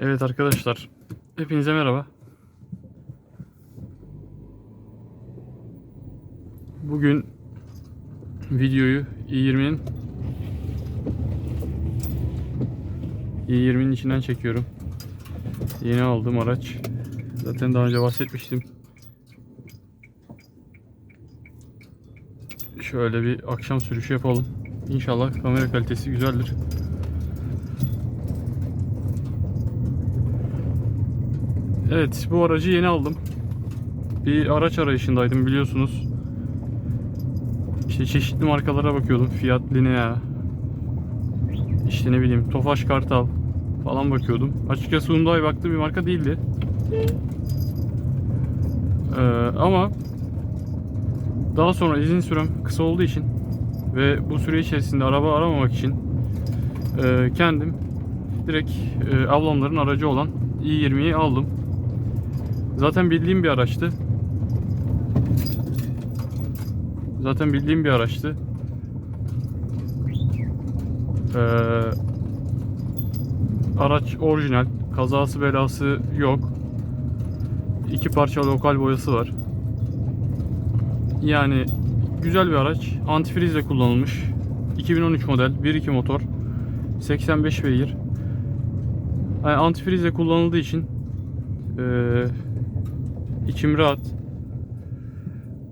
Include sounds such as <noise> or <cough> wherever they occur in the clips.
Evet arkadaşlar, hepinize merhaba. Bugün videoyu i20'nin i20'nin içinden çekiyorum. Yeni aldığım araç. Zaten daha önce bahsetmiştim. Şöyle bir akşam sürüşü yapalım. İnşallah kamera kalitesi güzeldir. Evet bu aracı yeni aldım. Bir araç arayışındaydım biliyorsunuz. İşte çeşitli markalara bakıyordum. Fiat Linea. İşte ne bileyim Tofaş Kartal falan bakıyordum. Açıkçası Hyundai baktığım bir marka değildi. Ee, ama daha sonra izin sürem kısa olduğu için ve bu süre içerisinde araba aramamak için e, kendim direkt e, ablamların aracı olan i20'yi aldım. Zaten bildiğim bir araçtı. Zaten bildiğim bir araçtı. Ee, araç orijinal. Kazası belası yok. İki parça lokal boyası var. Yani güzel bir araç. Antifrizle kullanılmış. 2013 model 1.2 motor. 85 beygir. Yani antifrizle kullanıldığı için ee, içim rahat.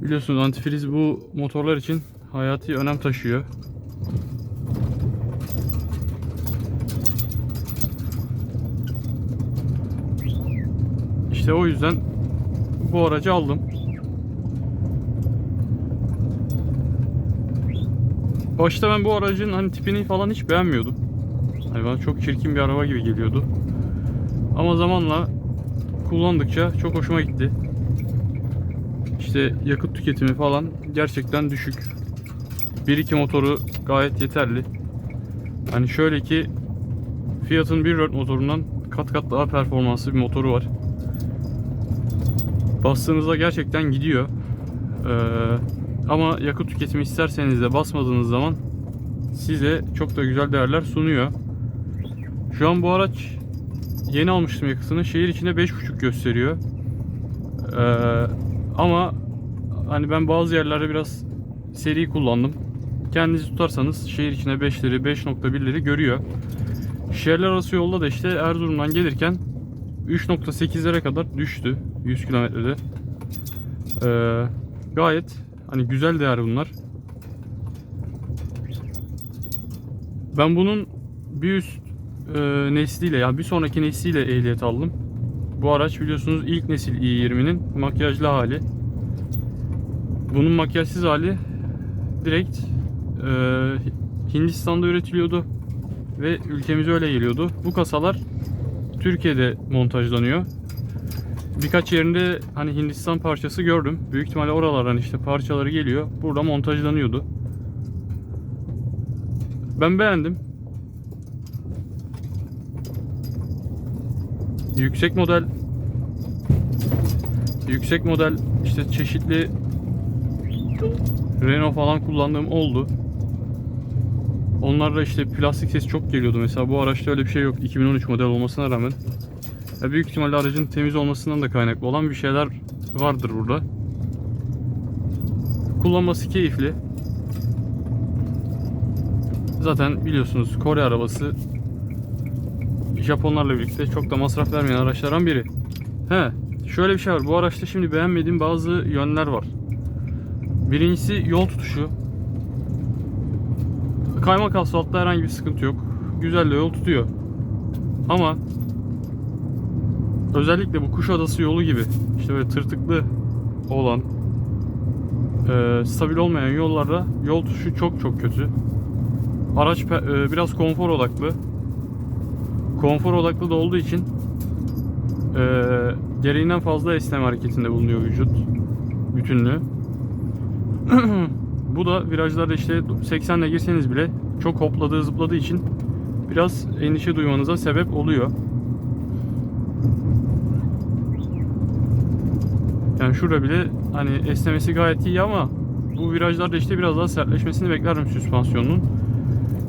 Biliyorsunuz antifriz bu motorlar için hayati önem taşıyor. İşte o yüzden bu aracı aldım. Başta ben bu aracın hani tipini falan hiç beğenmiyordum. Hani bana çok çirkin bir araba gibi geliyordu. Ama zamanla kullandıkça çok hoşuma gitti. İşte yakıt tüketimi falan gerçekten düşük. 1.2 motoru gayet yeterli. Hani şöyle ki Fiat'ın 1.4 motorundan kat kat daha performanslı bir motoru var. Bastığınızda gerçekten gidiyor. Ee, ama yakıt tüketimi isterseniz de basmadığınız zaman size çok da güzel değerler sunuyor. Şu an bu araç yeni almıştım yakıtını. Şehir içinde 5.5 gösteriyor. Ee, ama hani ben bazı yerlerde biraz seri kullandım. Kendinizi tutarsanız şehir içine 5'leri 5.1'leri görüyor. Şehirler arası yolda da işte Erzurum'dan gelirken 3.8'lere kadar düştü 100 kilometrede. Ee, gayet hani güzel değer bunlar. Ben bunun bir üst e, nesliyle yani bir sonraki nesliyle ehliyet aldım. Bu araç biliyorsunuz ilk nesil i20'nin makyajlı hali. Bunun makyajsız hali direkt e, Hindistan'da üretiliyordu ve ülkemize öyle geliyordu. Bu kasalar Türkiye'de montajlanıyor. Birkaç yerinde hani Hindistan parçası gördüm. Büyük ihtimalle oralardan işte parçaları geliyor. Burada montajlanıyordu. Ben beğendim. Yüksek model yüksek model işte çeşitli Renault falan kullandığım oldu. Onlarda işte plastik ses çok geliyordu. Mesela bu araçta öyle bir şey yok. 2013 model olmasına rağmen. Ya büyük ihtimalle aracın temiz olmasından da kaynaklı olan bir şeyler vardır burada. Kullanması keyifli. Zaten biliyorsunuz Kore arabası Japonlarla birlikte çok da masraf vermeyen araçlardan biri. He, şöyle bir şey var. Bu araçta şimdi beğenmediğim bazı yönler var. Birincisi yol tutuşu. Kaymak asfaltta herhangi bir sıkıntı yok. Güzel de yol tutuyor. Ama özellikle bu Kuşadası yolu gibi işte böyle tırtıklı olan e, stabil olmayan yollarda yol tutuşu çok çok kötü. Araç e, biraz konfor odaklı. Konfor odaklı da olduğu için e, gereğinden fazla esneme hareketinde bulunuyor vücut bütünlüğü. <clears throat> Bu da virajlarda işte 80 ile girseniz bile çok hopladığı zıpladığı için biraz endişe duymanıza sebep oluyor. Yani şurada bile hani esnemesi gayet iyi ama bu virajlarda işte biraz daha sertleşmesini beklerim süspansiyonun.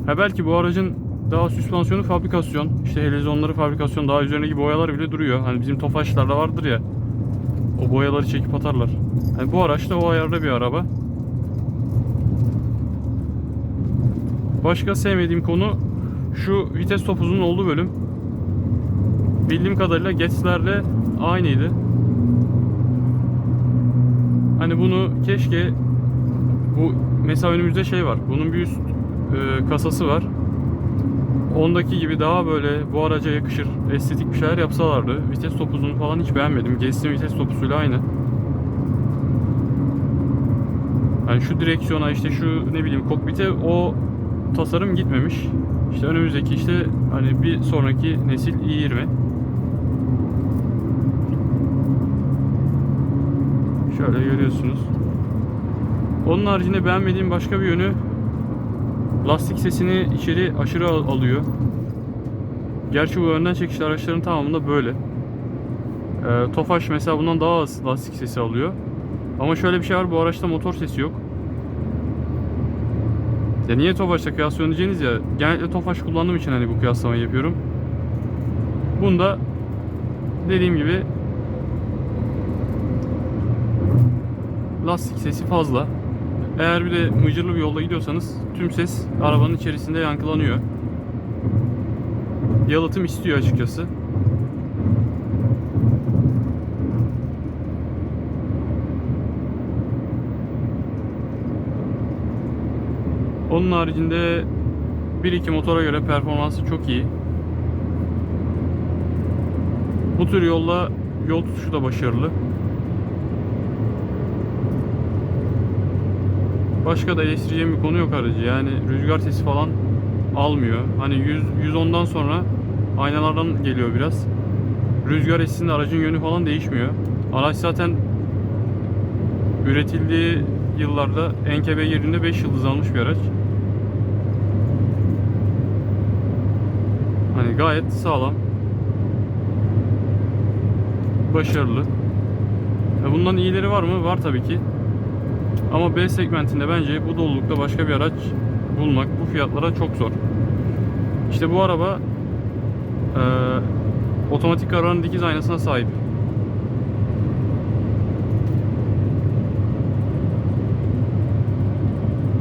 Ha belki bu aracın daha süspansiyonu fabrikasyon. İşte helezonları fabrikasyon. Daha üzerindeki boyalar bile duruyor. Hani bizim Tofaşlarda vardır ya. O boyaları çekip atarlar. Yani bu araç da o ayarda bir araba. Başka sevmediğim konu şu vites topuzunun olduğu bölüm. Bildiğim kadarıyla Getz'lerle aynıydı. Hani bunu keşke bu mesela önümüzde şey var. Bunun bir üst e, kasası var. Ondaki gibi daha böyle bu araca yakışır estetik bir şeyler yapsalardı. Vites topuzunu falan hiç beğenmedim. Gezsin vites topuzuyla aynı. Yani şu direksiyona işte şu ne bileyim kokpite o tasarım gitmemiş. İşte önümüzdeki işte hani bir sonraki nesil i20. Şöyle görüyorsunuz. Onun haricinde beğenmediğim başka bir yönü lastik sesini içeri aşırı al- alıyor. Gerçi bu önden çekişli araçların tamamında böyle. Ee, Tofaş mesela bundan daha az lastik sesi alıyor. Ama şöyle bir şey var bu araçta motor sesi yok. Ya niye Tofaş'la kıyaslıyorsun diyeceğiniz ya. Genellikle Tofaş kullandığım için hani bu kıyaslamayı yapıyorum. Bunda dediğim gibi lastik sesi fazla. Eğer bir de mıcırlı bir yolda gidiyorsanız tüm ses arabanın içerisinde yankılanıyor. Yalıtım istiyor açıkçası. Onun haricinde 1-2 motora göre performansı çok iyi. Bu tür yolda yol tutuşu da başarılı. Başka da eleştireceğim bir konu yok aracı. Yani rüzgar sesi falan almıyor. Hani 100 110'dan sonra aynalardan geliyor biraz. Rüzgar esisinde aracın yönü falan değişmiyor. Araç zaten üretildiği yıllarda NKB yerinde 5 yıldız almış bir araç. Hani gayet sağlam. Başarılı. E bundan iyileri var mı? Var tabii ki. Ama B segmentinde bence bu dolulukta başka bir araç bulmak bu fiyatlara çok zor. İşte bu araba e, otomatik kararın dikiz aynasına sahip.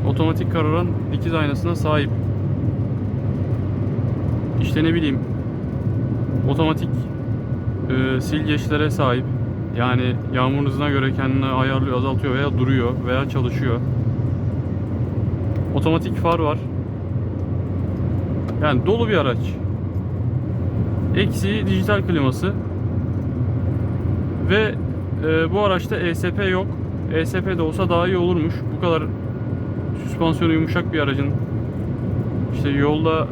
Otomatik kararan dikiz aynasına sahip. İşte ne bileyim otomatik e, silgeçlere sahip. Yani yağmur hızına göre kendini ayarlıyor, azaltıyor veya duruyor veya çalışıyor. Otomatik far var. Yani dolu bir araç. Eksi dijital kliması. Ve e, bu araçta ESP yok. ESP de olsa daha iyi olurmuş. Bu kadar süspansiyonu yumuşak bir aracın işte yolda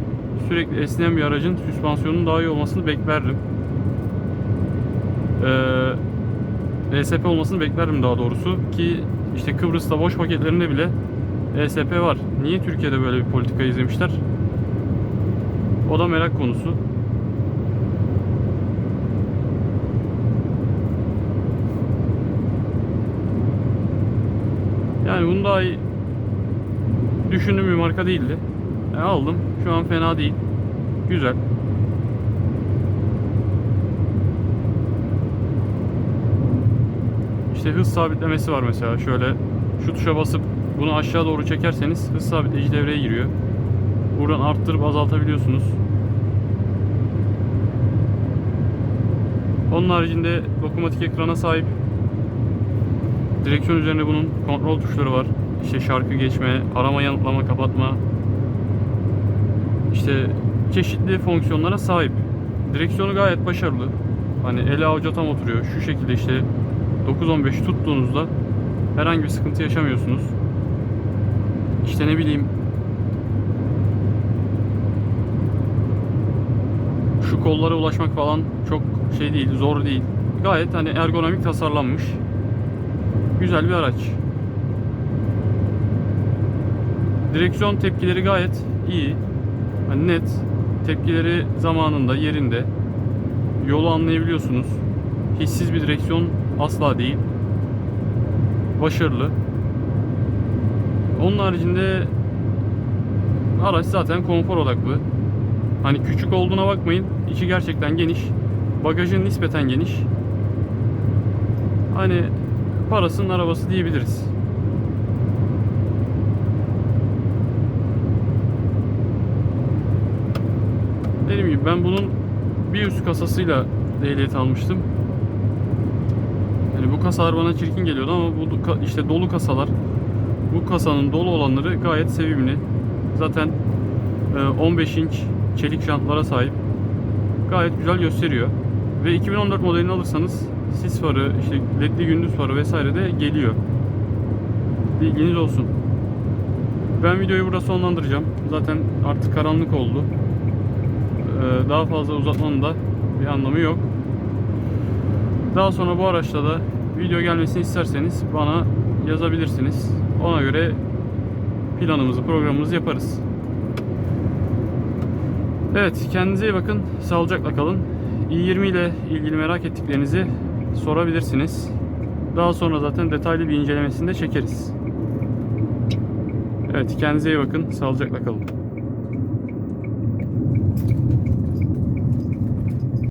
sürekli esneyen bir aracın süspansiyonunun daha iyi olmasını beklerdim. Ee, ESP olmasını beklerdim daha doğrusu ki işte Kıbrıs'ta boş paketlerinde bile ESP var. Niye Türkiye'de böyle bir politika izlemişler? O da merak konusu. Yani Hyundai düşündüğüm bir marka değildi. E, aldım. Şu an fena değil. Güzel. İşte hız sabitlemesi var mesela. Şöyle şu tuşa basıp bunu aşağı doğru çekerseniz hız sabitleyici devreye giriyor. Buradan arttırıp azaltabiliyorsunuz. Onun haricinde dokunmatik ekrana sahip. Direksiyon üzerinde bunun kontrol tuşları var. İşte şarkı geçme, arama yanıtlama, kapatma. İşte çeşitli fonksiyonlara sahip. Direksiyonu gayet başarılı. Hani ele avuca tam oturuyor. Şu şekilde işte 9-15 tuttuğunuzda herhangi bir sıkıntı yaşamıyorsunuz. İşte ne bileyim şu kollara ulaşmak falan çok şey değil, zor değil. Gayet hani ergonomik tasarlanmış. Güzel bir araç. Direksiyon tepkileri gayet iyi. Hani net. Tepkileri zamanında, yerinde. Yolu anlayabiliyorsunuz. Hissiz bir direksiyon asla değil. Başarılı. Onun haricinde araç zaten konfor odaklı. Hani küçük olduğuna bakmayın. İçi gerçekten geniş. Bagajın nispeten geniş. Hani parasının arabası diyebiliriz. Dediğim gibi ben bunun bir üst kasasıyla ehliyet almıştım. Yani bu kasalar bana çirkin geliyordu ama bu işte dolu kasalar bu kasanın dolu olanları gayet sevimli. Zaten e, 15 inç çelik jantlara sahip. Gayet güzel gösteriyor. Ve 2014 modelini alırsanız sis farı, işte ledli gündüz farı vesaire de geliyor. Bilginiz olsun. Ben videoyu burada sonlandıracağım. Zaten artık karanlık oldu. Ee, daha fazla uzatmanın da bir anlamı yok. Daha sonra bu araçta da video gelmesini isterseniz bana yazabilirsiniz. Ona göre planımızı, programımızı yaparız. Evet, kendinize iyi bakın. Sağlıcakla kalın. i20 ile ilgili merak ettiklerinizi sorabilirsiniz. Daha sonra zaten detaylı bir incelemesini de çekeriz. Evet, kendinize iyi bakın. Sağlıcakla kalın.